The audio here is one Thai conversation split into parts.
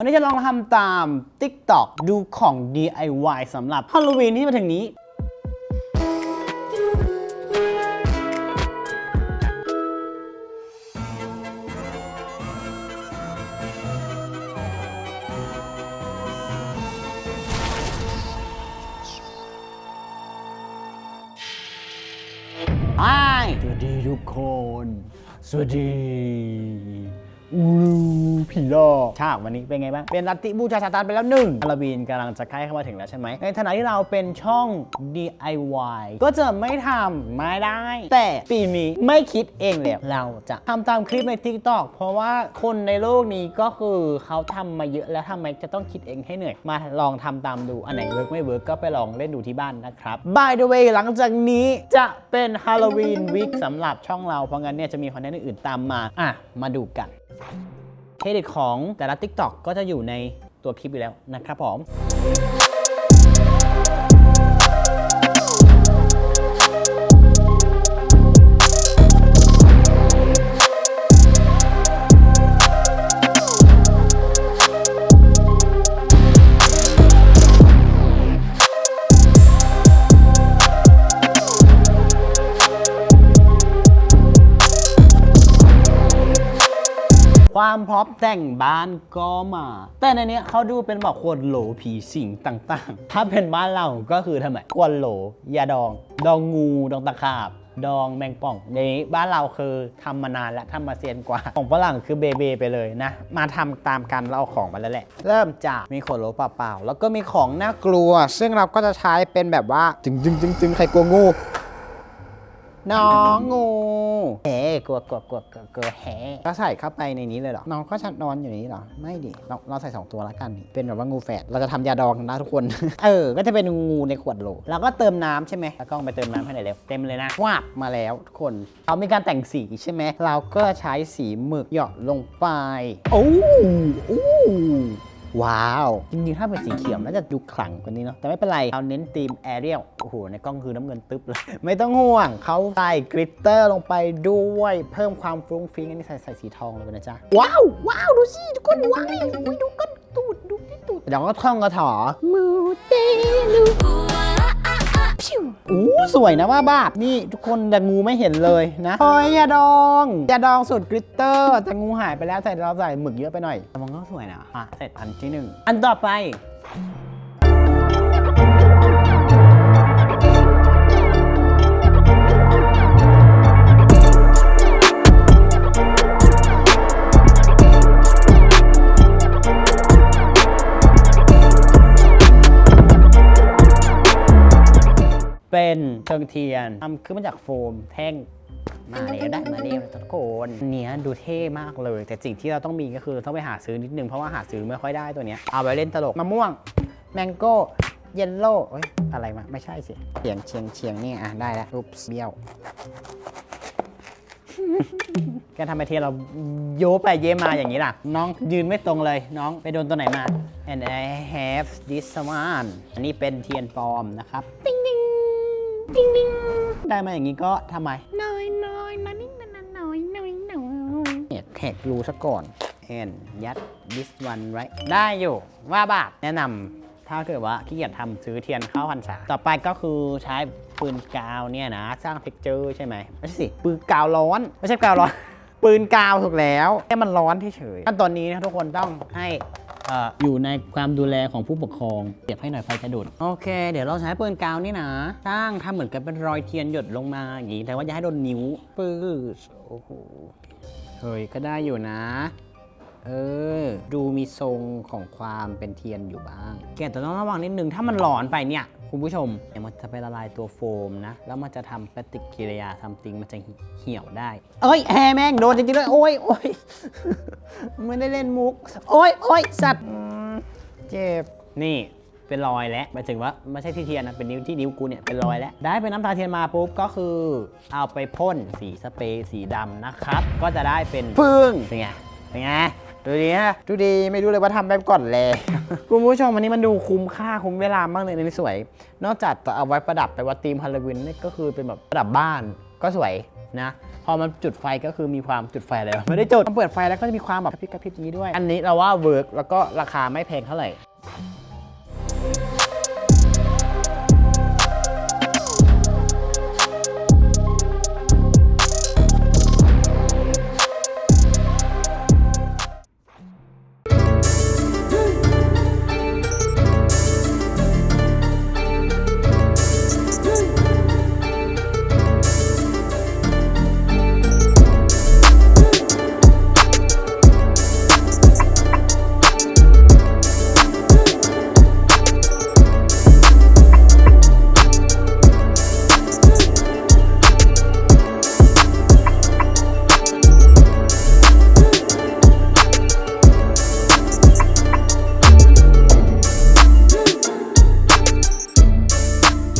วันนี้จะลองทำตาม TikTok ดูของ DIY สำหรับฮาโลวีนที่มาถึงนี้ไอ้สวัสดีทุกคน สวัสดี อูรูผีหลอกฉากวันนี้เป็นไงบ้าง เป็นลัทธิบูชาซาตานไปแล้วหนึ่งฮาโลวีนกำลังจะใกล้เข้ามาถึงแล้วใช่ไหม ในฐานะที่เราเป็นช่อง DIY ก็จะไม่ทำไม่ได้ แต่ปีนี้ไม่คิดเองแล้ว เราจะทำตามคลิปใน TikTok เพราะว่าคนในโลกนี้ก็คือเขาทำมาเยอะแล้วทำไมจะต้องคิดเองให้เหนื่อย มาลองทำตามดู อันไหนเวิร์กไม่เวิร์กก็ไปลองเล่นดูที่บ้านนะครับ By the way หลังจากนี้จะเป็นฮาโลวีนวีคสำหรับช่องเราเพราะงั้นเนี่ยจะมีคอนเทนต์อื่นๆตามมาอะมาดูกัน เครดิตของแต่ละ TikTok ก็จะอยู่ในตัวคลิปอยู่แล้วนะครับผม ความพร้อมแต่งบ้านก็มา แต่ในเนี้ยเขาดูเป็นแบบคนโหลผีสิงต่างๆ ถ้าเป็นบ้านเราก็คือทำไมควนโหลยาดอง ดองงูดองตะขาบ ดองแมงป่องในนี้บ้านเราคือทำมานานแล้วทำมาเซียนกว่า ของฝรั่งคือเบเบไปเลยนะ มาทำตามกันเราเอาของมาแล้วแหละ เริ่มจากมีขวดโหลเปล่าๆแล้วก็มีของน่ากลัว ซึ่งเราก็จะใช้เป็นแบบว่าจึงจึงจึงจึงใครกลัวงู น้องงูแหกลัวกลัวกลัวกลัวกลัวแหก็ใส่เข้าไปในนี้เลยเหรอ น้องก็ชัดนอนอยู่นี้เหรอ ไม่ดิ เราเราใส่สองตัวละกัน เป็นแบบว่างูแฝด เราจะทำยาดองนะทุกคน เออ ก็จะเป็นงูในขวดโหลแล้วก็เติมน้ำใช่ไหมแล้วก็ไปเติมน้ำให้หน่อยเร็ว เต็มเลยนะวาบมาแล้วทุกคนเขามีการแต่งสีใช่ไหม เราก็ใช้สีหมึกหยอดลงไป โอ้โอ้ ว้าว จริงๆ ถ้าเป็นสีเขียวน่าจะดูขลังกว่านี้เนาะแต่ไม่เป็นไรเราเน้นธีมแอเรียลโอ้โห ในกล้องคือน้ำเงินตึ๊บเลย ไม่ต้องห่วงเขาใส่กริตเตอร์ลงไปด้วย เพิ่มความฟรุ้งฟริ้งอันนี้ใส่ใส่สีทองเลยนะจ๊ะ ว้าว ว้าว ดูสิ ทุกคนว้าวนี่อุ๊ยดูกันตูด ดูที่ตูดเดี๋ยวก็ท่องกระถอมูเตลู พิวอู้สวยนะว่าบ้าบนี่ทุกคนแต่งูไม่เห็นเลยนะโอ้ยยาดองยาดองสูตรกริตเตอร์แต่งูหายไปแล้วใส่เราใส่หมึกเยอะไปหน่อยแต่มันก็สวยนะอะเสร็จอันที่หนึ่งอันต่อไป เชิงเทียนทำขึ้นมาจากโฟมแท่งมาแล้วได้มาแล้วทุกคนเนี้ยดูเท่มากเลย แต่สิ่งที่เราต้องมีก็คือต้องไปหาซื้อนิดนึงเพราะว่าหาซื้อไม่ค่อยได้ตัวเนี้ยเอาไปเล่นตลกมะม่วงแมงโก้เยลโล่เอ้ยอะไรมาไม่ใช่สิเฉียงเฉียงเฉียงนี่อะได้แล้วรูปเบี้ยวแกทำไมเทียเราโยไปเยมาอย่างนี้ล่ะ น้องยืนไม่ตรงเลย น้องไปโดนตัวไหนมา and I have this one อันนี้เป็นเทียนปลอมนะครับ ติ๊งติ๊ง ติ๊งติ๊งได้มาอย่างนี้ก็ทำไมน้อยน้อยน้อยนิดน้อยน้อยน้อยน้อยเนี่ยแขกรูซะก่อน and ยัด this one right ได้อยู่ว่าบาทแนะนำถ้าเกิดว่าขี้เกียจทำซื้อเทียนเข้าพรรษา ต่อไปก็คือใช้ปืนกาวเนี่ยนะ สร้างเท็กเจอร์ใช่ไหมไม่ใช่สิปืนกาวร้อน ไม่ใช่กาวร้อน ปืนกาวถูกแล้วแค่มันร้อนเฉยขั้นตอนนี้นะทุกคนต้องให้ อยู่ในความดูแลของผู้ปกครองเก็บให้หน่อยไฟจะดูดโอเค เดี๋ยวเราใช้ปืนกาวนี่นะสร้างทำเหมือนกับเป็นรอยเทียนหยดลงมาอย่างนี้แต่ว่าอย่าให้โดนนิ้วปื้ดโอ้โหเฮ้ยก็ได้อยู่นะเออ ดูมีทรงของความเป็นเทียนอยู่บ้าง แกแต่ต้องระวังนิดนึง ถ้ามันหลอนไปเนี่ย คุณผู้ชมเดี๋ยวมันจะไปละลายตัวโฟมนะ แล้วมันจะทำปฏิกิริยาทำติงมันจะเหี่ยวได้ เอ้ยแฮแม่งโดนจริงๆด้วยโอ้ยโอ้ยไม่ได้เล่นมุก โอ้ยโอ้ยสัตว์อืมเจ็บ นี่เป็นรอยแล้วหมายถึงว่าไม่ใช่ที่เทียนนะเป็นนิ้วที่นิ้วกูเนี่ยเป็นรอยแล้ว ได้เป็นน้ำตาเทียนมาปุ๊บก็คือเอาไปพ่นสีสเปรย์สีดำนะครับ ก็จะได้เป็นพึ่งเป็นไงเป็นไง ดูดีฮะดูดีไม่รู้เลยว่าทำแบบก่อนเลยคุณผู้ชมวันนี้มันดูคุ้มค่าคุ้มเวลามากเลยในนี้สวย นอกจากจะเอาไว้ประดับไปว่าธีมฮาโลวีนนี่ก็คือเป็นแบบประดับบ้านก็สวยนะพอมันจุดไฟก็คือมีความจุดไฟอะไรไม่ได้จุดพอเปิดไฟแล้วก็จะมีความแบบกระพริบกระพริบอย่างนี้ด้วย อันนี้เราว่าเวิร์กแล้วก็ราคาไม่แพงเท่าไหร่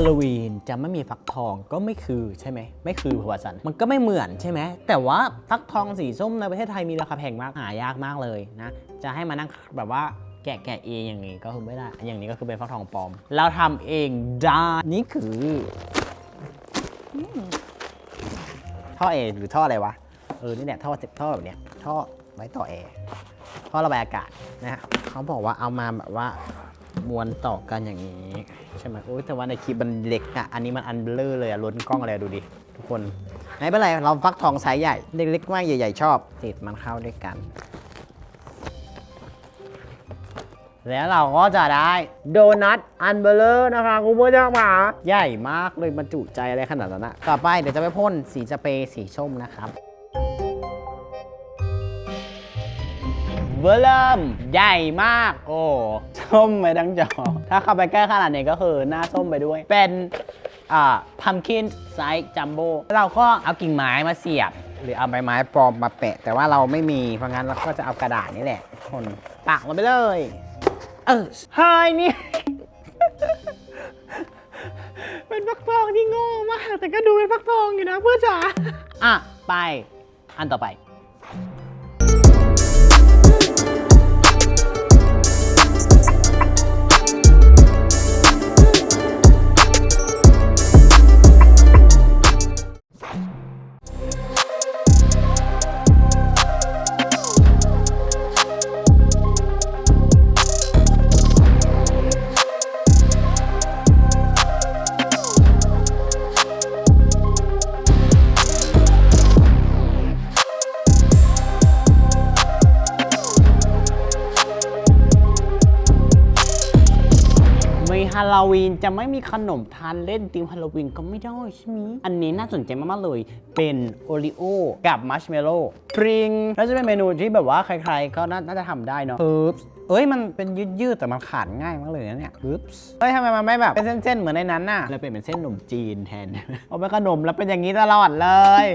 ฮาโลวีนจะไม่มีฟักทองก็ไม่คือใช่ไหมไม่คือพวัสันมันก็ไม่เหมือนใช่ไหมแต่ว่าฟักทองสีส้มในประเทศไทยมีราคาแพงมากหายากมากเลยนะจะให้มานั่งแบบว่าแกะแกะเองอย่างนี้ก็คือไม่ได้ อย่างนี้ก็คือเป็นฟักทองปลอม เราทำเองได้นี่คือท่อเอหรือท่ออะไรวะ เออ นี่แหละท่อเจ็บท่อแบบเนี้ยท่อไว้ต่อแอร์ท่อระบายอากาศนะฮะเขาบอกว่าเอามาแบบว่า มวนต่อกันอย่างนี้ ใช่ไหมโอ้ยแต่ว่าในคลิปมันเล็กอะอันนี้มันอันเบลอเลยอะล้นกล้องเลยอะดูดิ ทุกคน ไม่เป็นไร เราฟักทองไซส์ใหญ่ เล็กๆมากใหญ่ ๆ ชอบติดมันเข้าด้วยกัน แล้วเราก็จะได้โดนัทอันเบลเลอร์นะคะคุณผู้ชมค่ะใหญ่มากเลยมันจุใจอะไรขนาดนั้นอะต่อไปเดี๋ยวจะไปพ่นสีสเปรย์สีส้มนะครับ เบอร์เริ่มใหญ่มาก โอ้ส้มไปทั้งจอ ถ้าเข้าไปใกล้ขนาดนี้ก็คือหน้าส้มไปด้วย เป็นอ่าพัมคินไซส์จัมโบ้เราก็เอากิ่งไม้มาเสียบ หรือเอาใบไม้ปลอมมาแปะ แต่ว่าเราไม่มีเพราะงั้นเราก็จะเอากระดาษนี่แหละ คนปากลงไปเลยเออเฮ้ยนี่เป็นฟักทองที่โง่มาก แต่ก็ดูเป็นฟักทองอยู่นะเพื่อนจ๋าอะไป อันต่อไป วีนจะไม่มีขนมทานเล่นธีมฮาโลวีนก็ไม่ได้ใช่ไหมอันนี้น่าสนใจมากๆเลย เป็นโอริโอกับมัชเมลโล่พริงแล้วจะเป็นเมนูที่แบบว่าใครๆก็น่าน่าจะทำได้เนาะปึ๊บเอ้ยมันเป็นยืดๆแต่มันขาดง่ายมากเลยนะเนี่ยปึ๊บเฮ้ยทำไมมันไม่แบบเป็นเส้นๆเหมือนในนั้นน่ะเลยเปลี่ยนเป็นเส้นขนมจีนแทนเอาเป็นขนมแล้วเป็นอย่างนี้ตลอดเลย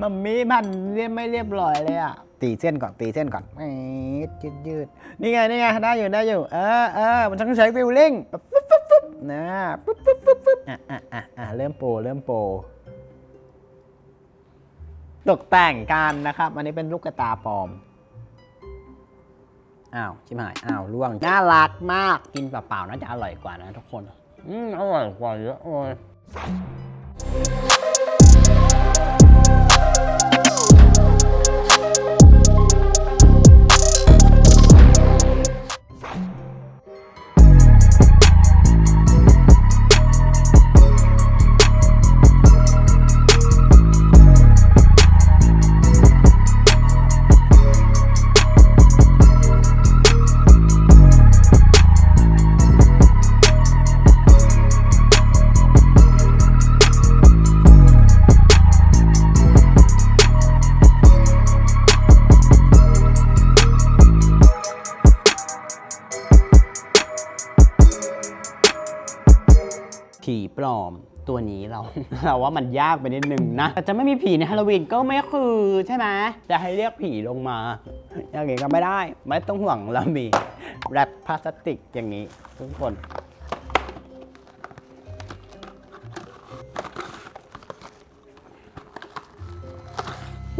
มัมมี่มันเรียบไม่เรียบร้อยเลยอะตีเส้นก่อนตีเส้นก่อนยืดยืดๆนี่ไงนี่ไงได้อยู่ได้อยู่ เออเออมันต้องใช้ฟิลลิ่งแบบปุ๊บปุ๊บปุ๊บ นะปุ๊บปุ๊บปุ๊บปุ๊บอะอะอะอะเริ่มโปรเริ่มโปรตกแต่งกันนะครับ อันนี้เป็นลูกตาปลอม อ้าว ชิมหาย อ้าวล่วง น่ารักมาก กินเปล่าๆน่าจะอร่อยกว่านะทุกคน อืมอร่อยกว่าเยอะเลย อมตัวนี้เรา เราว่ามันยากไปนิดนึงนะแต่จะไม่มีผีในฮาโลวีนก็ไม่คือใช่ไหมจะให้เรียกผีลงมา อย่างนี้ก็ไม่ได้ ไม่ต้องห่วงเรามีแรปพลาสติกอย่างนี้ ทุกคน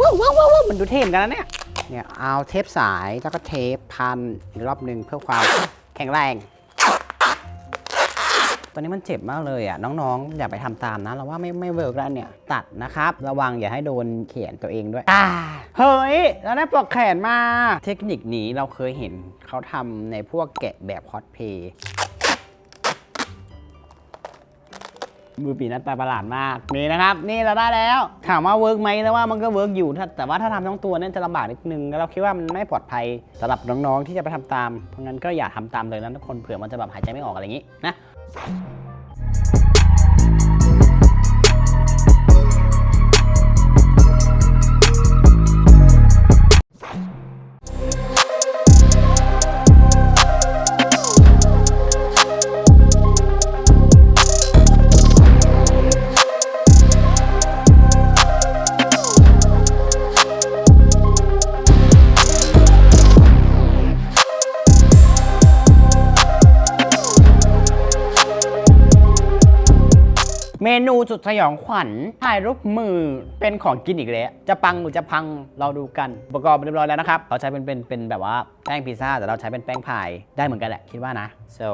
ว้าวว้าวว้าวมันดูเท่เหมือนกันนะเนี่ยเนี่ยเอาเทปสายแล้วก็เทปพันอีกรอบหนึ่งเพื่อความแข็งแรง ตอนนี้มันเจ็บมากเลยอะน้องๆ อย่าไปทำตามนะเราว่าไม่ไม่เวิร์กแล้วเนี่ยตัดนะครับ ระวังอย่าให้โดนแขนตัวเองด้วยอ่าเฮ้ยเราได้ปลอกแขนมา เทคนิคนี้เราเคยเห็นเขาทำในพวกแกะแบบคอสเพย์มือปีนั้นไปประหลาดมากนี่นะครับ นี่เราได้แล้ว ถามว่าเวิร์กไหมแล้วว่ามันก็เวิร์กอยู่ถ้าแต่ว่าถ้าทำทั้งตัวเนี่ยจะลำบากนิดนึงแล้วเราคิดว่ามันไม่ปลอดภัยสำหรับน้องๆที่จะไปทำตามเพราะงั้นก็อย่าทำตามเลยนะทุกคนเผื่อมันจะแบบหายใจไม่ออกอะไรอย่างนี้นะ Thank you. เมนูจุดสยองขวัญถ่ายรูปมือเป็นของกินอีกแล้ว จะปังหรือจะพังเราดูกันอุปกรณ์เรียบร้อยแล้วนะครับ เราใช้เป็นเป็นเป็นแบบว่าแป้งพิซซ่าแต่เราใช้เป็นแป้งพายได้เหมือนกันแหละคิดว่านะ so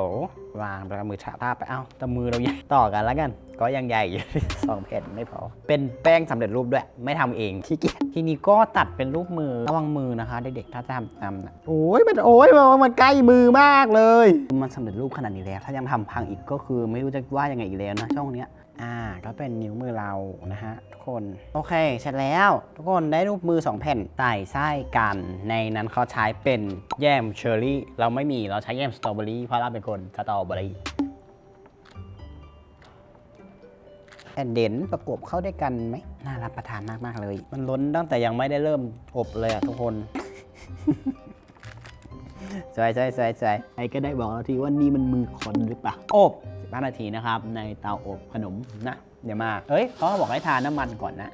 วางแล้วมือฉาบภาไปเอ้าแต่มือเราใหญ่ต่อกันแล้วกัน ก็ยังใหญ่อยู่ สองแผ่นไม่พอ เป็นแป้งสำเร็จรูปด้วย ไม่ทำเองขี้เกียจทีนี้ก็ตัดเป็นรูปมือระวังมือนะคะเด็กๆถ้าจะทำตามนะโอ้ยมันโอ้ยมันมันใกล้มือมากเลย มันสำเร็จรูปขนาดนี้แล้ว ถ้ายังทำพังอีกก็คือไม่รู้จะว่ายังไงอีกแล้วนะช่องเนี้ยอ่าก็เป็นนิ้วมือเรานะฮะทุกคน โอเคเสร็จแล้ว ทุกคนได้รูปมือ 2 แผ่นใส่ไส้กัน ในนั้นเขาใช้เป็นแยมเชอร์รี่ เราไม่มีเราใช้แยมสตรอเบอรี่เพราะเราเป็นคนสตรอเบอรี่ แอนเด่นประกบเข้าด้วยกันไหมน่ารับประทานมากๆเลย มันล้นตั้งแต่ยังไม่ได้เริ่มอบเลยอะทุกคนใช่ใช่ใช่ใช่ไอ้ก็ได้บอกเราทีว่านี่มันมือคนหรือเปล่าอบ15นาทีนะครับ ในเตาอบขนมนะเดี๋ยวมา เอ้ยเขาบอกให้ทานน้ำมันก่อนนะ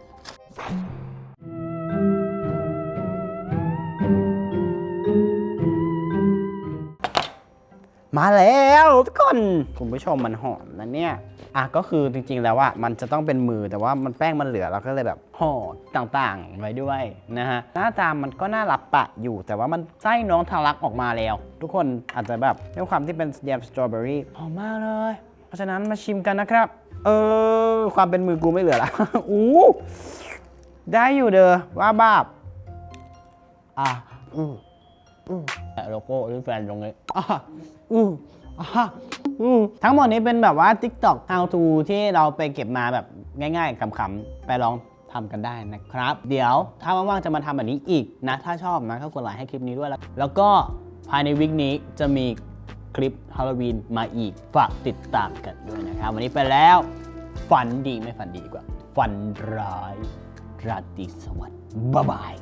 มาแล้วทุกคนคุณผู้ชมมันหอมนะเนี่ยอะก็คือจริงๆแล้วว่ามันจะต้องเป็นมือแต่ว่ามันแป้งมันเหลือเราก็เลยแบบห่อต่างๆไว้ด้วยนะฮะหน้าตามันก็น่ารับปะอยู่ แต่ว่ามันไส้น้องทะลักออกมาแล้ว ทุกคนอาจจะแบบด้วยความที่เป็นแยมสตรอเบอรี่หอมมากเลย เพราะฉะนั้นมาชิมกันนะครับ เออ ความเป็นมือกูไม่เหลือละอู้ได้อยู่เด้อว่าบาบอะอือ แปะโลโก้หรือแฟนตรงนี้อะอืออะอือทั้งหมดนี้เป็นแบบว่า TikTok How to ที่เราไปเก็บมาแบบง่ายๆขำๆ ไปลองทำกันได้นะครับ เดี๋ยวถ้าว่างๆ จะมาทำแบบนี้อีกนะ ถ้าชอบนะก็กดไลค์ให้คลิปนี้ด้วย แล้วแล้วก็ภายในวิกนี้จะมีคลิปฮาโลวีนมาอีก ฝากติดตามกันด้วยนะครับ วันนี้ไปแล้ว ฝันดีไม่ฝันดีดีกว่า ฝันร้าย ราตรีสวัสดิ์บ๊ายบาย